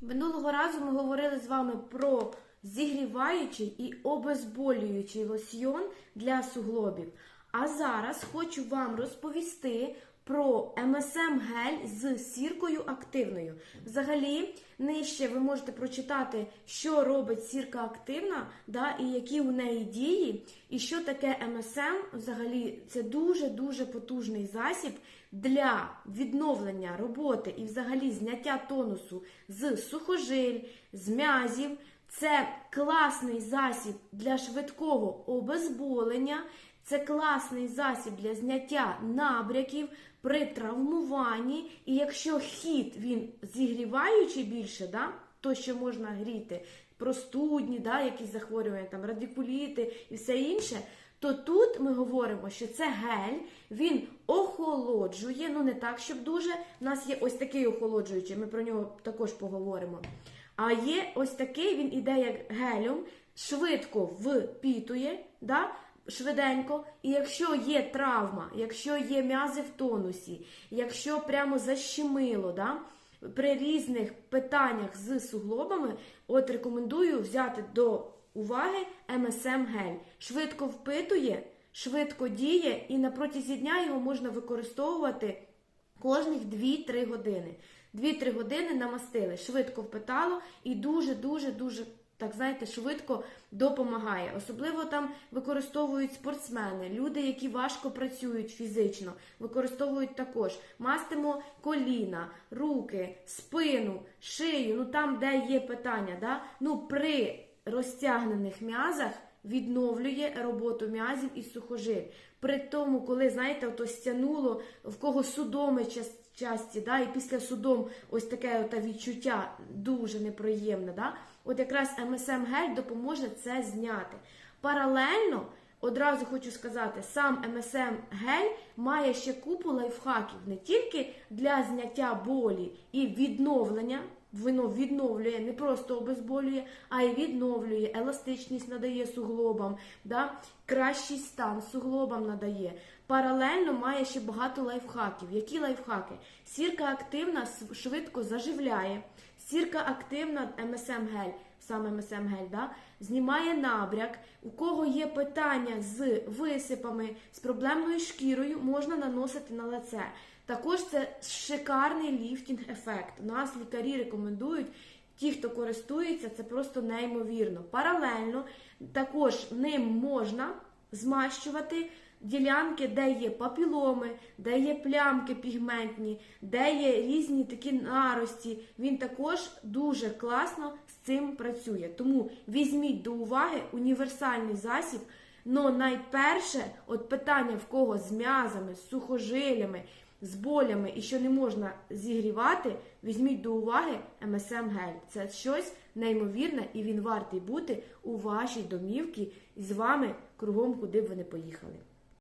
Минулого разу ми говорили з вами про зігріваючий і обезболюючий лосьйон для суглобів. А зараз хочу вам розповісти про МСМ гель з сіркою активною. Взагалі, нижче ви можете прочитати, що робить сірка активна, да, і які у неї дії, і що таке МСМ. Взагалі, це дуже-дуже потужний засіб для відновлення роботи і взагалі зняття тонусу з сухожиль, з м'язів. Це класний засіб для швидкого обезболення. Це класний засіб для зняття набряків при травмуванні. І якщо хід він зігріваючий більше, да, то що можна гріти, простудні, да, якісь захворювання, там, радикуліти і все інше, то тут ми говоримо, що це гель, він охолоджує, ну не так, щоб дуже. У нас є ось такий охолоджуючий, ми про нього також поговоримо. А є ось такий, він іде як гелем, швидко впітує, да? Швиденько. І якщо є травма, якщо є м'язи в тонусі, якщо прямо защемило, да? при різних питаннях з суглобами, от рекомендую взяти до уваги МСМ гель. Швидко впитує, швидко діє, і на протязі дня його можна використовувати кожних 2-3 години. 2-3 години намастили, швидко впитало і дуже-дуже дуже. Так, знаєте, швидко допомагає. Особливо там використовують спортсмени, люди, які важко працюють фізично, використовують також. Мастимо коліна, руки, спину, шию, ну там, де є питання. Да? Ну, при розтягнених м'язах відновлює роботу м'язів і сухожиль. При тому, коли, знаєте, ото стянуло, в кого судоми часті, да, і після судом ось таке ото відчуття дуже неприємне. Да? От якраз МСМ гель допоможе це зняти. Паралельно, одразу хочу сказати, сам МСМ гель має ще купу лайфхаків не тільки для зняття болі і відновлення. Воно відновлює, не просто обезболює, а й відновлює, еластичність надає суглобам, да? кращий стан суглобам надає. Паралельно має ще багато лайфхаків. Які лайфхаки? Сірка активна швидко заживляє, сірка активна МСМ гель, саме МСМ гель, да? знімає набряк. У кого є питання з висипами, з проблемною шкірою, можна наносити на лице. Також це шикарний ліфтінг-ефект. Нас лікарі рекомендують. Ті, хто користується, це просто неймовірно. Паралельно також ним можна змащувати ділянки, де є папіломи, де є плямки пігментні, де є різні такі нарості. Він також дуже класно з цим працює. Тому візьміть до уваги універсальний засіб. Но найперше, от питання в кого з м'язами, з сухожилями, з болями і що не можна зігрівати, візьміть до уваги МСМ гель. Це щось неймовірне і він вартий бути у вашій домівці з вами кругом, куди б ви не поїхали.